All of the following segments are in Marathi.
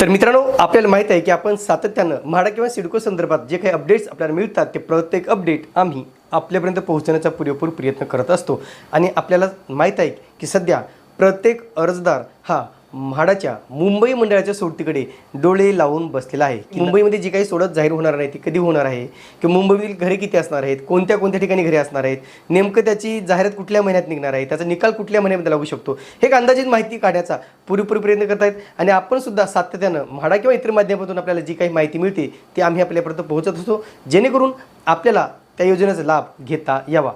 तर मित्रांनो आपल्याला माहीत आहे की आपण सातत्यानं म्हाडा किंवा सिडको संदर्भात जे काही अपडेट्स आपल्याला मिळतात ते प्रत्येक अपडेट आम्ही आपल्यापर्यंत पोहोचवण्याचा पुरेपूर प्रयत्न करत असतो. आणि आपल्याला माहीत आहे की सध्या प्रत्येक अर्जदार हा म्हाडाच्या मुंबई मंडळाच्या सोडतीकडे डोळे लावून बसलेला आहे. की मुंबईमध्ये जी काही सोडत जाहीर होणार नाही ती कधी होणार आहे? किंवा मुंबईमधील घरे किती असणार आहेत? कोणत्या कोणत्या ठिकाणी घरे असणार आहेत? नेमकं त्याची जाहिरात कुठल्या महिन्यात निघणार आहे? त्याचा निकाल कुठल्या महिन्यामध्ये लागू शकतो? हे एक अंदाजित माहिती काढण्याचा पुरेपूर प्रयत्न करत आहेत आणि आपण सुद्धा सातत्यानं म्हाडा किंवा इतर माध्यमातून आपल्याला जी काही माहिती मिळते ती आम्ही आपल्यापर्यंत पोहोचत असतो. जेणेकरून आपल्याला त्या योजनेचा लाभ घेता यावा.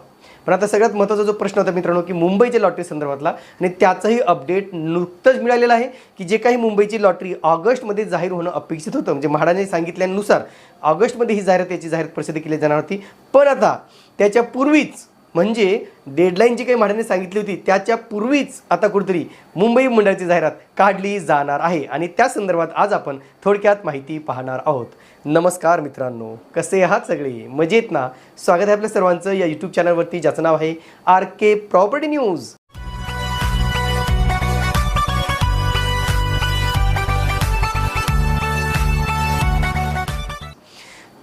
पण आता सगळ्यात महत्त्वाचा जो प्रश्न होता मित्रांनो की मुंबईच्या लॉटरी संदर्भातला आणि त्याचंही अपडेट नुकतंच मिळालेलं आहे की जे काही मुंबईची लॉटरी ऑगस्टमध्ये जाहीर होणं अपेक्षित होतं म्हणजे म्हाडाने सांगितल्यानुसार ऑगस्टमध्ये ही जाहिरात याची जाहिरात प्रसिद्ध केली जाणार होती. पण आता त्याच्या पूर्वीच म्हणजे डेडलाईन जी काही म्हाडाने सांगितली होती त्याच्या पूर्वीच आता कुठेतरी मुंबई मंडळाची जाहिरात काढली जाणार आहे. आणि त्या संदर्भात आज आपण थोडक्यात माहिती पाहणार आहोत. नमस्कार मित्रांनो कसे आहात सगळे? मजेत ना? स्वागत आहे आपल्या सर्वांचं या यूट्यूब चॅनलवरती ज्याचं नाव आहे आर के प्रॉपर्टी न्यूज.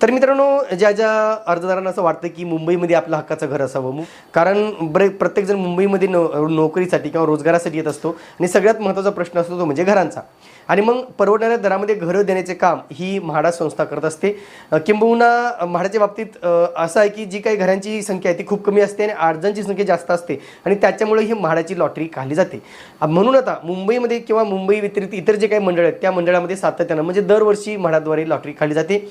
तर मित्रांनो ज्या ज्या अर्जदारांना असं वाटतं की मुंबईमध्ये आपलं हक्काचं घर असावं कारण बरे प्रत्येकजण मुंबईमध्ये नो नोकरीसाठी किंवा रोजगारासाठी येत असतो. आणि सगळ्यात महत्त्वाचा प्रश्न असतो तो म्हणजे घरांचा. आणि मग परवडणाऱ्या दरामध्ये घरं देण्याचे काम ही म्हाडा संस्था करत असते. किंबहुना म्हाडाच्या बाबतीत असं आहे की जी काही घरांची संख्या आहे ती खूप कमी असते आणि अर्जांची संख्या जास्त असते. आणि त्याच्यामुळे ही म्हाडाची लॉटरी काढली जाते. म्हणून आता मुंबईमध्ये किंवा मुंबई व्यतिरिक्त इतर जे काही मंडळ आहेत त्या मंडळामध्ये सातत्यानं म्हणजे दरवर्षी म्हाडाद्वारे लॉटरी काढली जाते.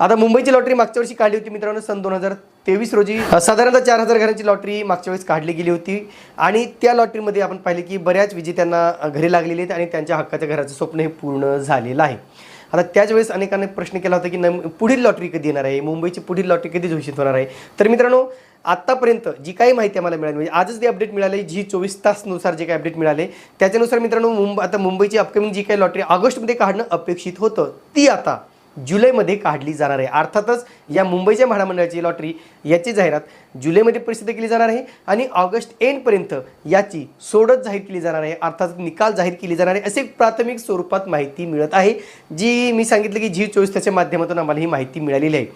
आता मुंबईची लॉटरी मागच्या वर्षी काढली होती मित्रांनो सन दोन हजार तेवीस रोजी. साधारणतः चार हजार घरांची लॉटरी मागच्या वेळेस काढली गेली होती. आणि त्या लॉटरीमध्ये आपण पाहिले की बऱ्याच विजेत्यांना घरी लागलेली आहेत आणि त्यांच्या हक्काच्या घराचं स्वप्न हे पूर्ण झालेलं आहे. आता त्याच वेळेस अनेकांनी प्रश्न केला होता की न पुढील लॉटरी कधी येणार आहे? मुंबईची पुढील लॉटरी कधी घोषित होणार आहे? तर मित्रांनो आत्तापर्यंत जी काही माहिती आम्हाला मिळाली म्हणजे आजच ते अपडेट मिळाले जी चोवीस तासनुसार जे काही अपडेट मिळाले त्याच्यानुसार मित्रांनो मुंबई आता मुंबईची अपकमिंग जी काही लॉटरी ऑगस्टमध्ये काढणं अपेक्षित होतं ती आता जुलैमध्ये काढली जाणार आहे. अर्थातच या मुंबईच्या महामंडळाची लॉटरी याची जाहिरात जुलैमध्ये प्रसिद्ध केली जाणार आहे आणि ऑगस्ट एंडपर्यंत याची सोडत जाहीर केली जाणार आहे. अर्थात निकाल जाहीर केली जाणार आहे असे प्राथमिक स्वरूपात माहिती मिळत आहे. जी मी सांगितलं की जी चोवीस त्याच्या माध्यमातून आम्हाला ही माहिती मिळालेली आहे.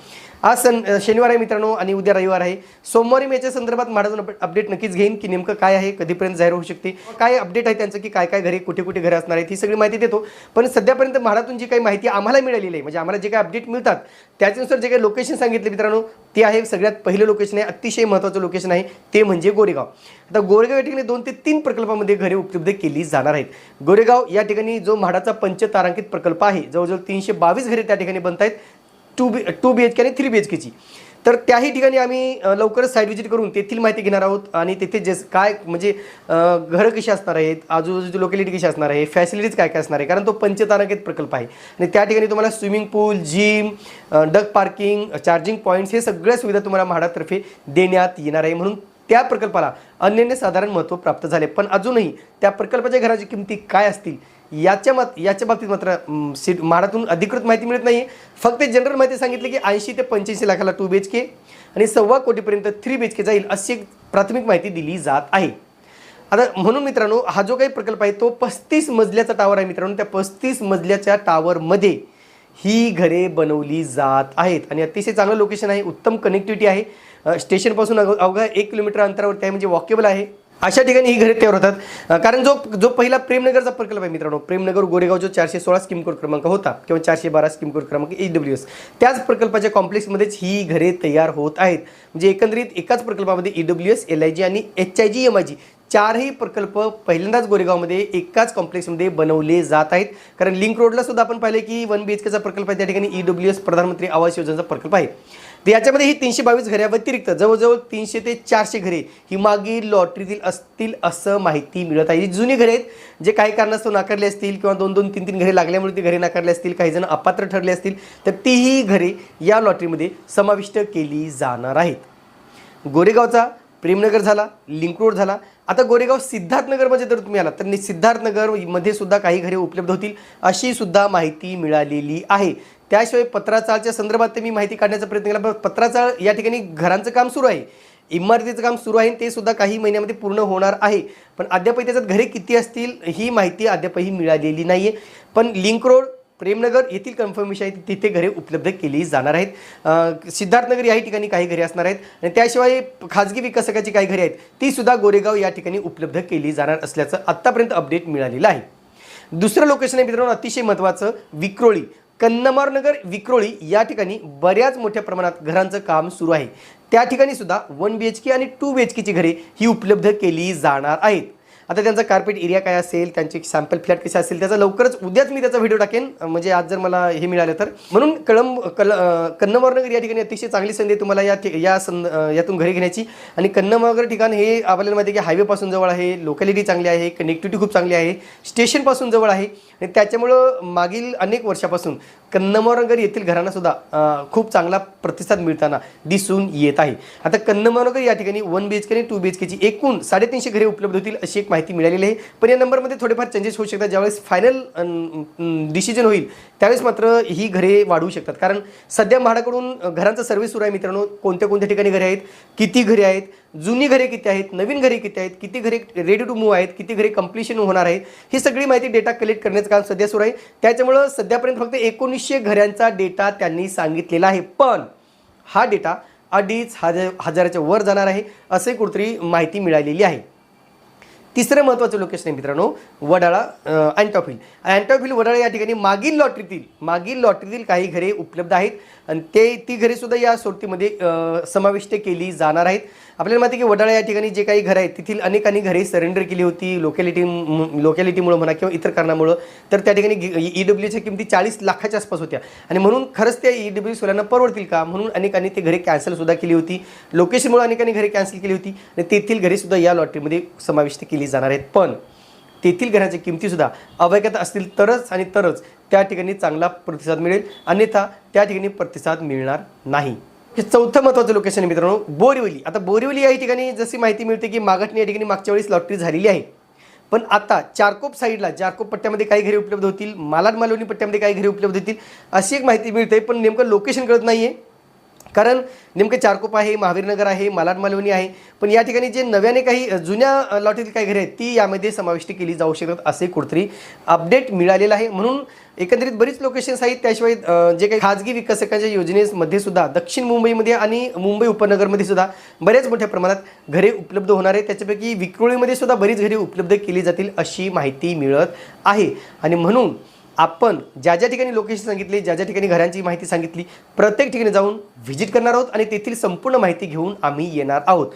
आज सन शनिवार आहे मित्रांनो आणि उद्या रविवार आहे. सोमवारी मी याच्या संदर्भात माझं अपडेट नक्कीच घेईन की नेमकं काय आहे कधीपर्यंत जाहीर होऊ शकते काय अपडेट आहे त्यांचं की काय काय घरे कुठे कुठे घरे असणार आहेत ही सगळी माहिती देतो. पण सध्यापर्यंत म्हाडातून जी काही माहिती आम्हाला मिळालेली आहे म्हणजे आम्हाला जे काही अपडेट मिळतात त्याच्यानुसार जे काही लोकेशन सांगितले मित्रांनो ते आहे सगळ्यात पहिलं लोकेशन आहे अतिशय महत्त्वाचं लोकेशन आहे ते म्हणजे गोरेगाव. आता गोरेगाव या ठिकाणी दोन ते तीन प्रकल्पामध्ये घरे उपलब्ध केली जाणार आहेत. गोरेगाव या ठिकाणी जो म्हाडाचा पंचतारांकित प्रकल्प आहे जवळजवळ तीनशे बावीस घरे त्या ठिकाणी बनत आहेत two B two B H K आणि थ्री बी एच केची तर त्याही ठिकाणी आम्ही लवकरच साईट व्हिजिट करून तेथील माहिती घेणार आहोत आणि तेथे जे काय म्हणजे घरं कशी असणार आहेत आजूबाजूची लोकॅलिटी कशी असणार आहे फॅसिलिटीज काय काय असणार आहे कारण तो पंचतारांकित प्रकल्प आहे. आणि त्या ठिकाणी तुम्हाला स्विमिंग पूल जिम डक पार्किंग चार्जिंग पॉईंट्स हे सगळ्या सुविधा तुम्हाला म्हाडातर्फे देण्यात येणार आहे. म्हणून त्या प्रकल्पाला अनन्यसाधारण महत्त्व प्राप्त झाले. पण अजूनही त्या प्रकल्पाच्या घराची किमती काय असतील याच्या मत याच्या बाबतीत मात्र अं, सीट म्हाडातून अधिकृत माहिती मिळत नाही फक्त जनरल माहिती सांगितली की ऐंशी ते पंच्याऐंशी लाखाला टू बी एच के आणि सव्वा कोटीपर्यंत थ्री बी एच के जाईल अशी एक प्राथमिक माहिती दिली जात आहे. आता म्हणून मित्रांनो हा जो काही प्रकल्प आहे तो पस्तीस मजल्याचा टावर आहे मित्रांनो. त्या पस्तीस मजल्याच्या टावरमध्ये ही घरे बनवली जात आहेत. आणि अतिशय चांगलं लोकेशन आहे उत्तम कनेक्टिव्हिटी आहे. स्टेशनपासून अव- अवघा एक किलोमीटर अंतरावरती आहे म्हणजे वॉकेबल आहे. अशा ठिकाणी ही घरे तयार होतात. कारण जो जो पहिला प्रेमनगरचा प्रकल्प आहे मित्रांनो प्रेमनगर गोरेगाव जो चारशे सोळा स्कीम कोड क्रमांक होता किंवा चारशे बारा स्कीम कोड क्रमांक ई डब्ल्यू एस त्याच प्रकल्पाच्या कॉम्प्लेक्समध्येच ही घरे तयार होत आहेत. म्हणजे एकंदरीत एकाच प्रकल्पामध्ये E W S L I G आणि H I G M I G चारही प्रकल्प पहिल्यांदाच गोरेगावमध्ये एकाच कॉम्प्लेक्समध्ये बनवले जात आहेत. कारण लिंक रोडला सुद्धा आपण पाहिले की वन बी एच केचा प्रकल्प आहे त्या ठिकाणी ई डब्ल्यू एस प्रधानमंत्री आवास योजनेचा प्रकल्प आहे. तर याच्यामध्ये ही तीनशे बावीस घराव्यतिरिक्त जवळजवळ तीनशे ते चारशे घरे ही मागील लॉटरीतील असतील असं माहिती मिळत आहे. जी जुनी घरे आहेत जे काही कारणास्तव नाकारले असतील किंवा दोन दोन तीन तीन घरे लागल्यामुळे ती घरे नाकारले असतील काही जण अपात्र ठरले असतील तर तीही घरे या लॉटरीमध्ये समाविष्ट केली जाणार आहेत. गोरेगावचा प्रेमनगर झाला लिंक रोड झाला आता गोरेगाव सिद्धार्थनगरमध्ये जर तुम्ही आलात तर नि- सिद्धार्थनगरमध्ये सुद्धा काही घरे उपलब्ध होतील अशी सुद्धा माहिती मिळालेली आहे. त्याशिवाय पत्राचाळच्या संदर्भात ते मी माहिती काढण्याचा प्रयत्न केला पण पत्राचाळ या ठिकाणी घरांचं काम सुरू आहे. इमारतीचं काम सुरू आहे ते सुद्धा काही महिन्यामध्ये पूर्ण होणार आहे. पण अद्यापही त्याच्यात घरे किती असतील ही माहिती अद्यापही मिळालेली नाही आहे पण लिंक रोड प्रेमनगर येथील कन्फर्मेशन आहे तिथे घरे उपलब्ध केली जाणार आहेत. सिद्धार्थनगर या ठिकाणी काही घरे असणार आहेत आणि त्याशिवाय खाजगी विकासकाची काही घरे आहेत ती सुद्धा गोरेगाव या ठिकाणी उपलब्ध केली जाणार असल्याचं आत्तापर्यंत अपडेट मिळालेलं आहे. दुसरं लोकेशन आहे मित्रांनो अतिशय महत्त्वाचं विक्रोळी. कन्नमारनगर विक्रोळी या ठिकाणी बऱ्याच मोठ्या प्रमाणात घरांचं काम सुरू आहे. त्या ठिकाणी सुद्धा वन बी एच के आणि टू बी एच केची घरे ही उपलब्ध केली जाणार आहेत. आता त्यांचा कार्पेट एरिया काय असेल त्यांचे सॅम्पल फ्लॅट कसे असेल त्याचा लवकरच उद्याच मी त्याचा व्हिडिओ टाकेन. म्हणजे आज जर मला हे मिळालं तर. म्हणून कळंब कल अं, कन्नमरनगर या ठिकाणी अतिशय चांगली संधी आहे तुम्हाला या या सं यातून घरी घेण्याची. आणि कन्नमरनगर ठिकाण हे आपल्याला माहिती आहे की हायवेपासून जवळ आहे लोकॅलिटी चांगली आहे कनेक्टिव्हिटी खूप चांगली आहे स्टेशनपासून जवळ आहे. आणि त्याच्यामुळं मागील अनेक वर्षापासून कन्नमवरनगर येथील घरांनासुद्धा खूप चांगला प्रतिसाद मिळताना दिसून येत आहे. आता कन्नमरनगर या ठिकाणी वन बी एच के आणि टू बी एच केची एकूण साडेतीनशे घरे उपलब्ध होतील अशी एक माहिती मिळालेली आहे. पण या नंबरमध्ये थोडेफार चेंजेस होऊ शकतात. ज्यावेळेस फायनल डिसिजन होईल त्यावेळेस मात्र ही घरे वाढवू शकतात. कारण सध्या म्हाडाकडून घरांचा सर्व्हे सुरू आहे मित्रांनो. कोणत्या कोणत्या ठिकाणी घरे आहेत? किती घरे आहेत? जुनी घरे किती आहेत? नवीन घरे किती आहेत? किती घरे रेडी टू मूव्ह आहेत? किती घरे कम्प्लिशन होणार आहेत? ही सगळी माहिती डेटा कलेक्ट करण्याचं काम सध्या सुरू आहे. त्याच्यामुळं सध्यापर्यंत फक्त एकोणीसशे घरांचा डेटा त्यांनी सांगितलेला आहे. पण हा डेटा अडीच हजार हजाराच्या वर जाणार आहे असे कुठतरी माहिती मिळालेली आहे. तिसरं महत्त्वाचं लोकेशन आहे मित्रांनो वडाळा अँटॉफिल अँटॉफिल वडाळा या ठिकाणी मागील लॉटरीतील मागील लॉटरीतील काही घरे उपलब्ध आहेत. आणि ते ती घरेसुद्धा या सोडतीमध्ये समाविष्ट केली जाणार आहेत. आपल्याला माहिती की वडाळा या ठिकाणी जे काही घरं आहेत तेथील अनेकांनी घरे सरेंडर केली होती लोकॅलिटी लोकॅलिटीमुळं म्हणा किंवा इतर कारणामुळं. तर त्या ठिकाणी ई डब्ल्यूच्या किमती चाळीस लाखाच्या आसपास होत्या. आणि म्हणून खरंच त्या ई डब्ल्यू सोल्यांना परवडतील का? म्हणून अनेकांनी ते घरे कॅन्सलसुद्धा केली होती. लोकेशनमुळे अनेकांनी घरे कॅन्सल केली होती. आणि तेथील घरेसुद्धा या लॉटरीमध्ये समाविष्ट केली जाणार आहेत. पण तेथील घराच्या किमतीसुद्धा अवैधता असतील तरच आणि तरच त्या ठिकाणी चांगला प्रतिसाद मिळेल. अन्यथा त्या ठिकाणी प्रतिसाद मिळणार नाही. हे चौथं महत्त्वाचं लोकेशन आहे मित्रांनो. बोरिवली. आता बोरिवली या ठिकाणी जशी माहिती मिळते की मागटणी या ठिकाणी मागच्या वेळेस लॉटरी झालेली आहे. पण आता चारकोप साईडला चारकोप पट्ट्यामध्ये काही घरे उपलब्ध होतील. मालाड मालवणी पट्ट्यामध्ये काही घरे उपलब्ध होतील अशी एक माहिती मिळते पण नेमकं लोकेशन कळत नाही आहे कारण नेमकं चारकोप आहे महावीरनगर आहे मालाड मालवणी आहे. पण या ठिकाणी जे नव्याने काही जुन्या लॉटरीतील काही घरे आहेत ती यामध्ये समाविष्ट केली जाऊ शकतात असे कुठतरी अपडेट मिळालेलं आहे. म्हणून एकंदरीत बरीच लोकेशन्स आहेत. त्याशिवाय जे काही खाजगी विकसकांच्या योजनेमध्ये सुद्धा दक्षिण मुंबईमध्ये आणि मुंबई उपनगरमध्ये सुद्धा बऱ्याच मोठ्या प्रमाणात घरे उपलब्ध होणार आहेत. त्याच्यापैकी विक्रोळीमध्ये सुद्धा बरीच घरे उपलब्ध केली जातील अशी माहिती मिळत आहे. आणि म्हणून आपण ज्या ज्या ठिकाणी लोकेशन सांगितली ज्या ज्या ठिकाणी घरांची माहिती सांगितली प्रत्येक ठिकाणी जाऊन व्हिजिट करणार आहोत आणि तेथील संपूर्ण माहिती घेऊन आम्ही येणार आहोत.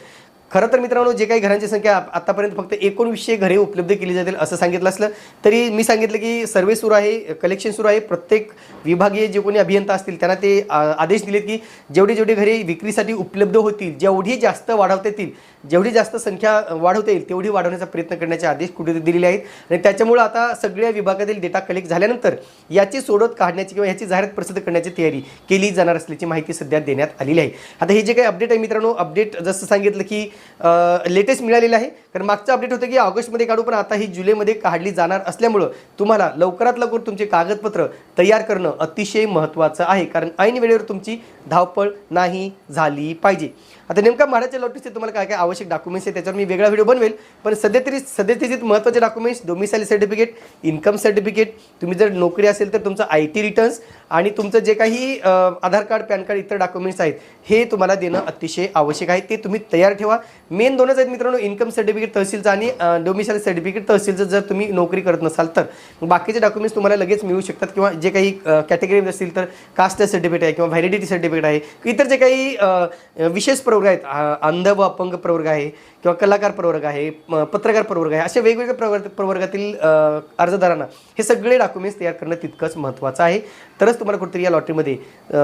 खरं तर मित्रांनो जे काही घरांची संख्या आतापर्यंत फक्त एकोणवीसशे घरे उपलब्ध केली जातील असं सांगितलं असलं तरी मी सांगितलं की सर्वे सुरू आहे कलेक्शन सुरू आहे. प्रत्येक विभागीय जे कोणी अभियंता असतील त्यांना ते आदेश दिलेत की जेवढे जेवढे घरे विक्रीसाठी उपलब्ध होतील जेवढी जास्त वाढवता येतील जेवढी जास्त संख्या वाढवता येईल तेवढी वाढवण्याचा प्रयत्न करण्याचे आदेश कुठे दिलेले आहेत. आणि त्याच्यामुळं आता सगळ्या विभागातील डेटा कलेक्ट झाल्यानंतर याची सोडत काढण्याची किंवा याची जाहिरात प्रसिद्ध करण्याची तयारी केली जाणार असल्याची माहिती सध्या देण्यात आलेली आहे. आता हे जे काही अपडेट आहे मित्रांनो अपडेट जसं सांगितलं की लेटेस्ट मिळालेलं आहे. कारण मागचं अपडेट होतं की ऑगस्टमध्ये काढू पण आता ही जुलैमध्ये काढली जाणार असल्यामुळं तुम्हाला लवकरात लवकर तुमचे कागदपत्र तयार करणं अतिशय महत्त्वाचं आहे. कारण ऐन वेळेवर तुमची धावपळ नाही झाली पाहिजे. आता नेमका म्हाडाच्या लॉटरीचे तुम्हाला काय काय आवश्यक डॉक्युमेंट्स आहेत त्याच्यावर मी वेगळा व्हिडिओ बनवेल. पण सध्या तरी सध्या महत्त्वाचे documents domicile certificate income certificate तुम्ही जर नोकरी असेल तर तुमचं आय टी रिटर्न्स आणि तुमचं जे काही आधार कार्ड पॅन कार्ड इतर डॉक्युमेंट्स आहेत हे तुम्हाला देणं अतिशय आवश्यक आहे. ते तुम्ही तयार ठेवा. मेन दोनच आहेत मित्रांनो इन्कम सर्टिफिकेट तहसीलचं आणि डोमिसाईल सर्टिफिकेट तहसीलचं जर तुम्ही नोकरी करत नसाल तर. बाकीचे डॉक्युमेंट्स तुम्हाला लगेच मिळू शकतात किंवा जे काही कॅटेगरी असतील तर कास्ट सर्टिफिकेट आहे किंवा व्हॅलिडिटी सर्टिफिकेट आहे इतर जे काही विशेष प्रवर्ग आहेत अंध व अपंग प्रवर्ग आहे किंवा कलाकार प्रवर्ग आहे पत्रकार प्रवर्ग आहे अशा वेगवेगळ्या प्रवर्ग प्रवर्गातील अर्जदारांना हे सगळे डॉक्युमेंट्स तयार करणं तितकंच महत्त्वाचं आहे. तरच तुम्हाला कुठेतरी या लॉटरीमध्ये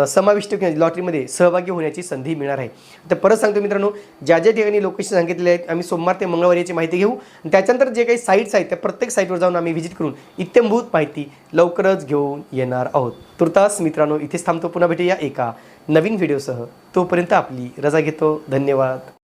समाविष्ट किंवा लॉटरीमध्ये सहभागी होण्याची संधी मिळणार आहे. तर परत सांगतो मित्रांनो ज्या ज्या ठिकाणी लोकेशन सांगितलेले आहेत आम्ही सोमवार ते मंगळवार याची माहिती घेऊ. आणि त्याच्यानंतर जे काही साईट्स आहेत त्या प्रत्येक साईटवर जाऊन आम्ही व्हिजिट करून इत्यंभूत माहिती लवकरच घेऊन येणार आहोत. तुर्तास मित्रांनो इथेच थांबतो. पुन्हा भेटूया एका नवीन व्हिडिओसह तोपर्यंत आपली रजा घेतो. धन्यवाद.